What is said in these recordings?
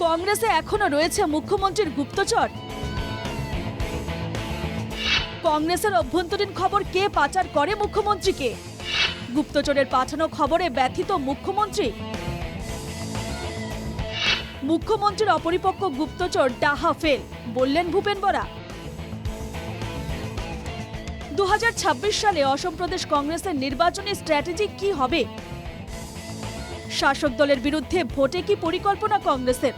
কংগ্রেসে এখনও রয়েছে মুখ্যমন্ত্রীর গুপ্তচর। কংগ্রেসের অভ্যন্তরীণ খবর কে পাচার করে মুখ্যমন্ত্রীকে? গুপ্তচরের পাঠানো খবরে ব্যথিত মুখ্যমন্ত্রী। মুখ্যমন্ত্রীর অপরিপক্ক গুপ্তচর ডাহা ফেল, বললেন ভূপেন বরা। দু হাজার ছাব্বিশ সালে অসম প্রদেশ কংগ্রেসের নির্বাচনী স্ট্র্যাটেজি কি হবে? শাসক দলের বিরুদ্ধে ভোটে কি পরিকল্পনা কংগ্রেসের?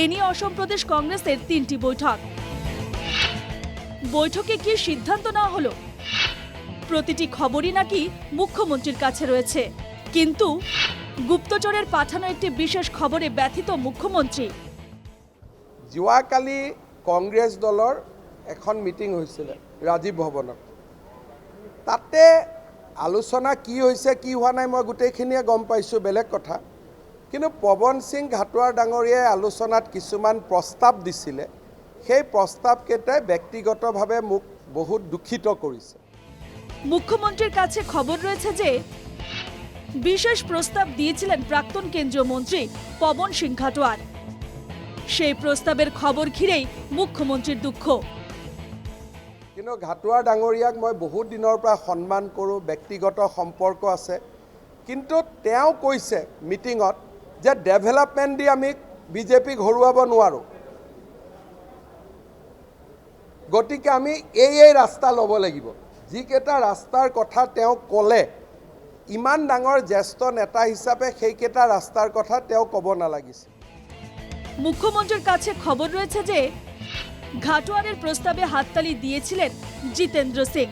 এ নিয়ে অসম প্রদেশ কংগ্রেসের তিনটি বৈঠক। বৈঠকে কি সিদ্ধান্ত নেওয়া হলো? প্রতিটি খবরই নাকি মুখ্যমন্ত্রীর কাছে রয়েছে। কিন্তু গুপ্তচরের পাঠানো একটি বিশেষ খবরে ব্যথিত মুখ্যমন্ত্রী। যোৱাকালি কংগ্ৰেছ দলৰ এখন মিটিং হৈছিলে, ৰাজীৱ ভৱনত। তাতে আলোচনা কি হৈছে, কি হোৱা নাই, মই গোটেইখিনিয়ে গম পাইছোঁ বেলেগ কথা। কিন্তু পৱন সিং ঘাটোৱাৰ ডাঙৰীয়াই আলোচনাত কিছুমান প্ৰস্তাৱ দিছিলে। সেই প্ৰস্তাৱকেইটাই ব্যক্তিগতভাৱে মোক বহুত দূষিত কৰিছে। মুখ্যমন্ত্রীর কাছে খবর রয়েছে যে বিশেষ প্রস্তাব দিয়েছিলেন প্রাক্তন কেন্দ্রীয় মন্ত্রী পবন সিং ঘাটোয়ার সেই প্রস্তাবের খবর ঘিরেই মুখ্যমন্ত্রীর দুঃখ। কিন্তু ঘাটোৱাৰ ডাঙৰীয়াক মই বহুত দিনৰ পৰা সন্মান কৰোঁ ব্যক্তিগত সম্পৰ্ক আছে। কিন্তু তেওঁ কৈছে মিটিঙত যে ডেভেলপমেণ্ট দি আমি বিজেপিক হৰুৱাব নোৱাৰোঁ। গতিকে আমি এই এই ৰাস্তা ল'ব লাগিব। যিকেইটা ৰাস্তাৰ কথা তেওঁ ক'লে ইমান ডাঙৰ জ্যেষ্ঠ নেতা হিচাপে সেইকেইটা ৰাস্তাৰ কথা তেওঁ ক'ব নালাগিছিল। মুখ্যমন্ত্ৰীৰ কাছে খবৰ ৰয়েছে যে ঘাটোয়ারের প্রস্তাবে হাততালি দিয়েছিলেন জিতেন্দ্র সিং।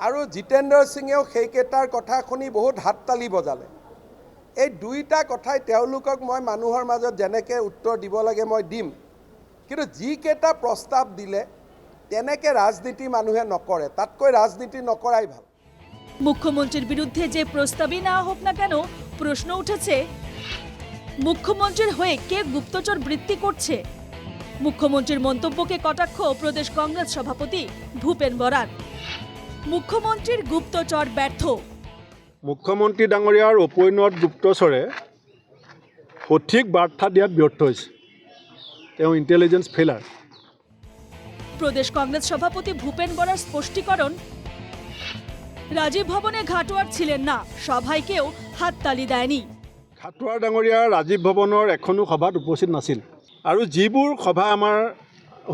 আৰু জিতেন্দ্ৰ সিঙেও সেইকেইটাৰ কথা শুনি বহুত হাত তালি বজালে। এই দুইটা কথাই তেওঁলোকক মই মানুহৰ মাজত যেনেকৈ উত্তৰ দিব লাগে মই দিম। কিন্তু যিকেইটা প্ৰস্তাৱ দিলে তেনেকৈ ৰাজনীতি মানুহে নকৰে। তাতকৈ ৰাজনীতি নকৰাই ভালো। মুখ্যমন্ত্রীর বিরুদ্ধে যে প্রস্তাবই নেওয়া হোক না কেন প্রশ্ন উঠেছে মুখ্যমন্ত্রীর হয়ে কে গুপ্তচর বৃত্তি করছে মুখ্যমন্ত্রীর মন্তব্যকে কটাক্ষ প্রদেশ কংগ্রেস সভাপতি ভূপেন বরার মুখ্যমন্ত্রীর গুপ্তচর ব্যর্থ। মুখ্যমন্ত্ৰী ডাঙৰীয়াৰ উপন্যত গুপ্তচৰে সঠিক বাৰ্তা দিয়াত ব্যৰ্থ হৈছে। তেওঁ ইণ্টেলিজেঞ্চ ফেইলাৰ প্রদেশ কংগ্রেস সভাপতি ভূপেন বরার স্পষ্টীকরণ রাজীব ভবনে ঘাটোয়ার ছিলেন না সভায় কেউ হাততালি দেয়নি। খাটোৱাৰ ডাঙৰীয়া ৰাজীৱ ভৱনৰ এখনও সভাত উপস্থিত নাছিল। আৰু যিবোৰ সভা আমাৰ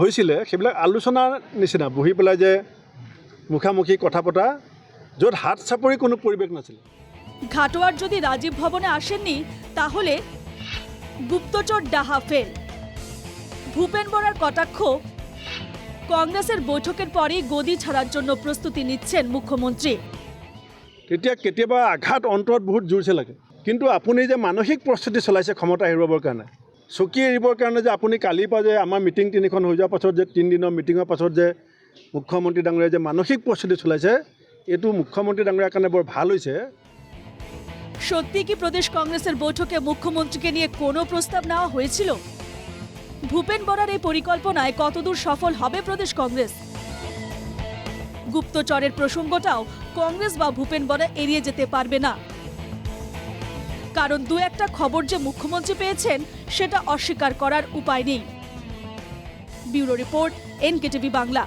হৈছিলে সেইবিলাক আলোচনাৰ নিচিনা বহি পেলাই যে মুখামুখি কথা পতা য'ত হাত চাপৰি কোনো পৰিৱেশ নাছিলে। ঘাটোয়ার যদি রাজীব ভবনে আসেননি তাহলে গুপ্তচর ডাহা ফেল। ভূপেন বরার কটাক্ষ কংগ্রেসের বৈঠকের পরেই গদি ছাড়ার জন্য প্ৰস্তুতি নিচ্ছেন মুখ্যমন্ত্রী। তেতিয়া কেতিয়াবা আঘাত অন্তৰত বহুত জোৰছে লাগে। কিন্তু আপুনি যে মানসিক প্ৰস্তুতি চলাইছে ক্ষমতা হেৰুৱাবৰ কাৰণে চকী এৰিবৰ কাৰণে যে আপুনি কালিৰ পৰা যে আমাৰ মিটিং তিনিখন হৈ যোৱাৰ পাছত যে তিনিদিনৰ মিটিঙৰ পাছত যে মুখ্যমন্ত্ৰী ডাঙৰীয়াই যে মানসিক প্ৰস্তুতি চলাইছে, এইটো মুখ্যমন্ত্ৰী ডাঙৰীয়াৰ কাৰণে বৰ ভালো হৈছে। সত্যি কি প্রদেশ কংগ্রেসের বৈঠকে মুখ্যমন্ত্রীকে নিয়ে কোনো প্রস্তাব নেওয়া হয়েছিল ভূপেন বরার এই পরিকল্পনায় কতদূর সফল হবে প্রদেশ কংগ্রেস গুপ্তচরের প্রসঙ্গটাও কংগ্রেস বা ভূপেন বরা এড়িয়ে যেতে পারবে না। কারণ দু একটা খবর যে মুখ্যমন্ত্রী পেয়েছেন, সেটা অস্বীকার করার উপায় নেই। Bureau report, NKTV Bangla.